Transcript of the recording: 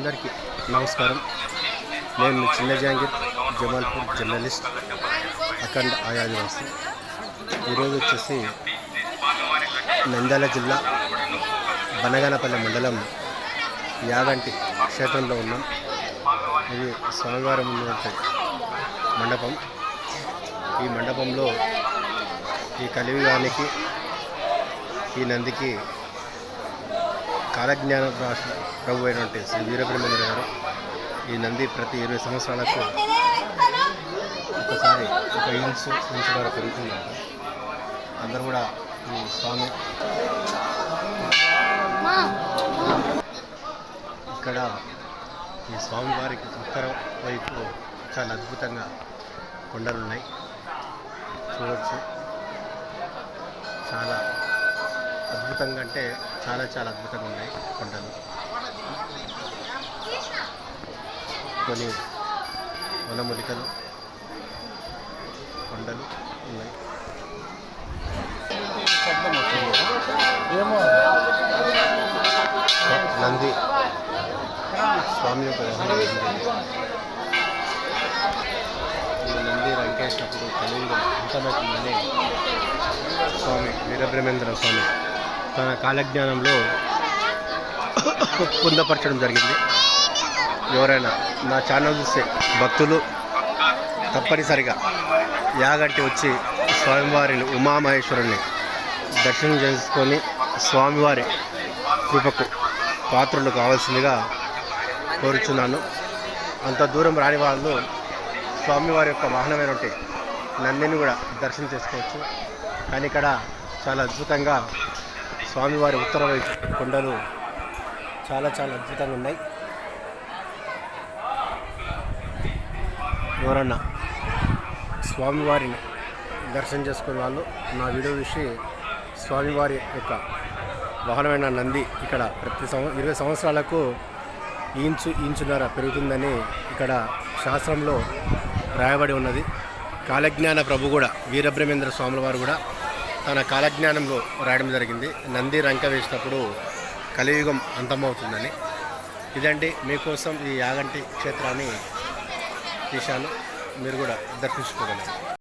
అందరికీ నమస్కారం. నేను చిన్న జాంగీర్ జమాల్పూర్ జర్నలిస్ట్ అఖండ్ ఆయాదివాసి. ఈరోజు వచ్చేసి నంద్యాల జిల్లా బనగానపల్లి మండలం యాగంటి క్షేత్రంలో ఉన్నాం. ఇది స్వామివారం ఉన్నటువంటి మండపం. ఈ మండపంలో ఈ కలియుగానికి ఈ నందికి కాలజ్ఞాన రాశి ప్రభు అయినటువంటి శ్రీ వీరబ్రహ్మేంద్ర గారు ఈ నంది ప్రతి ఇరవై సంవత్సరాలకు ఒకసారి ఒక ఇంచు ఇంచు ద్వారా పెరుగుతుందంట అందరూ కూడా ఈ స్వామి ఇక్కడ ఈ స్వామి వారికి ఉత్తర వైపు చాలా అద్భుతంగా కొండలు ఉన్నాయి. చూడవచ్చు చాలా అద్భుతంగా అంటే చాలా చాలా అద్భుతంగా ఉన్నాయి కొండలు కొన్ని వనమూలికలు కొండలు ఉన్నాయి. నంది స్వామి యొక్క ఈ నంది రంకేసినప్పుడు కలియుగం అంతమవుతుందని స్వామి వీరబ్రహ్మేంద్ర స్వామి. తన కాలజ్ఞానంలో పొందపరచడం జరిగింది. ఎవరైనా నా ఛానల్ చూస్తే భక్తులు తప్పనిసరిగా యాగంటి వచ్చి స్వామివారిని ఉమామహేశ్వరుని దర్శనం చేసుకొని స్వామివారి కృపకు పాత్రలు కావాల్సిందిగా కోరుచున్నాను. అంత దూరం రాని వాళ్ళు స్వామివారి యొక్క వాహనమైనటువంటి నందిని కూడా దర్శనం చేసుకోవచ్చు. కానీ ఇక్కడ చాలా అద్భుతంగా స్వామివారి ఉత్తర వైపు కొండలు చాలా చాలా అద్భుతంగా ఉన్నాయి. ఎవరన్నా స్వామివారిని దర్శనం చేసుకునే వాళ్ళు నా వీడియో చూసి స్వామివారి యొక్క వాహనమైన నంది ఇక్కడ ప్రతి సంవ ఇరవై సంవత్సరాలకు ఇంచు ఇంచున్నర పెరుగుతుందని ఇక్కడ శాస్త్రంలో రాయబడి ఉన్నది. కాలజ్ఞాన ప్రభు కూడా వీరబ్రహ్మేంద్ర స్వాముల వారు కూడా తన కాలజ్ఞానంలో రాయడం జరిగింది. నంది రంక వేసినప్పుడు కలియుగం అంతమవుతుందని. ఇదండి మీకోసం ఈ యాగంటి క్షేత్రాన్ని తీశాను. మీరు కూడా దర్శించుకోగలరు.